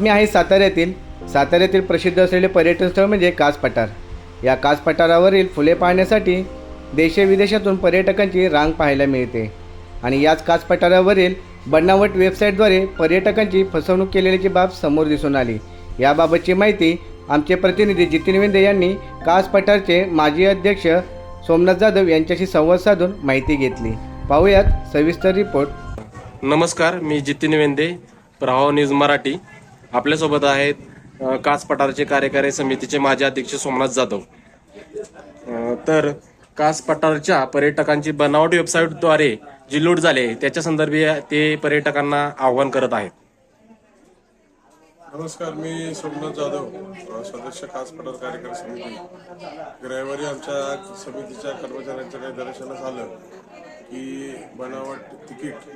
मी आहे साताऱ्यातील. साताऱ्यातील प्रसिद्ध असलेले पर्यटन स्थळ म्हणजे कास पठार या कास पठारावरील फुले पाहण्यासाठी देशविदेशातून पर्यटकांची रांग पाहायला मिळते. आणि याच कास पठारावरील बनावट वेबसाईटद्वारे पर्यटकांची फसवणूक केलेल्याची बाब समोर दिसून आली. याबाबतची माहिती आमचे प्रतिनिधी जितीन वेंदे यांनी कास पठारचे माजी अध्यक्ष सोमनाथ जाधव यांच्याशी संवाद साधून माहिती घेतली. पाहूयात सविस्तर रिपोर्ट. नमस्कार मी जितीन वेंदे प्रभाव न्यूज मराठी. आपल्यासोबत आहेत कास पठारचे कार्यकारी समितीचे माजी अध्यक्ष सोमनाथ जाधव. तर कास पठारच्या पर्यटकांची बनावट वेबसाईटद्वारे जी लूट झाली आहे, त्याच्या संदर्भी ते पर्यटकांना आव्हान करत आहेत. नमस्कार मी सोमनाथ जाधव सदस्य खास पठार कार्यकारी समिती. रविवारी आमच्या समितीच्या कर्मचाऱ्यांच्या काही दर्शनास आलं की बनावट तिकीट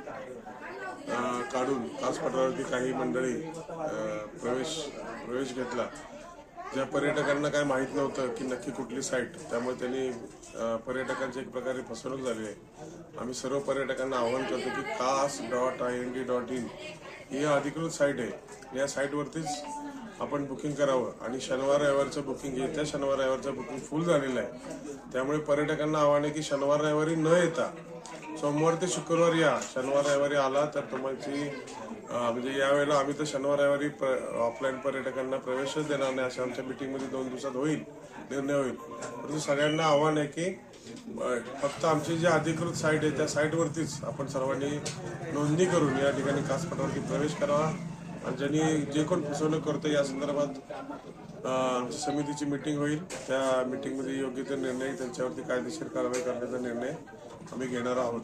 काढून तासपठारावरती काही मंडळी प्रवेश प्रवेश घेतला. ज्या पर्यटकांना काय माहीत नव्हतं की नक्की कुठली साईट त्यामुळे त्यांनी पर्यटकांची एक प्रकारे फसवणूक झाली आहे. आम्ही सर्व पर्यटकांना आवाहन करतो की Kaas dot I N D dot in ही अधिकृत साईट आहे. या साईटवरतीच आपण बुकिंग करावं. आणि शनिवार रविवारचं बुकिंग येत्या शनिवार रविवारचं बुकिंग फुल झालेलं आहे. त्यामुळे पर्यटकांना आव्हान आहे की शनिवार रविवारी न येता सोमवार ते शुक्रवार या. शनिवार रविवारी आला तर तुमची म्हणजे यावेळेला आम्ही तर शनिवार रविवारी ऑफलाईन पर्यटकांना प्रवेशच देणार नाही अशा आमच्या मिटिंगमध्ये दोन दिवसात होईल निर्णय होईल. परंतु सगळ्यांना आव्हान आहे की फक्त आमची जी अधिकृत साईट आहे त्या साईटवरतीच आपण सर्वांनी नोंदणी करून या ठिकाणी कासपटावरती प्रवेश करावा. आणि ज्यांनी जे कोण फसवणूक करतो या संदर्भात समितीची मिटिंग होईल. त्या मिटिंगमध्ये योग्य ते निर्णय त्यांच्यावरती कायदेशीर कारवाई करण्याचा निर्णय आम्ही घेणार आहोत.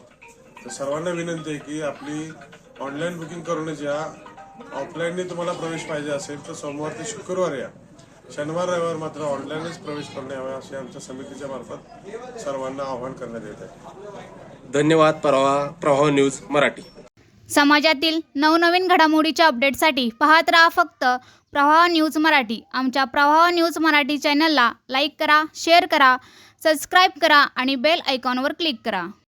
तर सर्वांना विनंती आहे की आपली ऑनलाईन बुकिंग करून ज्या ऑफलाईनने तुम्हाला प्रवेश पाहिजे असेल तर सोमवार ते शुक्रवार या. शनिवार रविवार मात्र ऑनलाईनच प्रवेश करणे हवे असे आमच्या समितीच्या मार्फत सर्वांना आवाहन करण्यात येत आहे. धन्यवाद प्रवाह प्रवाह न्यूज मराठी. समाजातील नवनवीन घडामोडीच्या अपडेटसाठी पाहत राहा फक्त प्रवाह न्यूज मराठी. आमच्या प्रवाह न्यूज मराठी चॅनलला लाईक करा शेअर करा सबस्क्राईब करा आणि बेल आयकॉनवर क्लिक करा.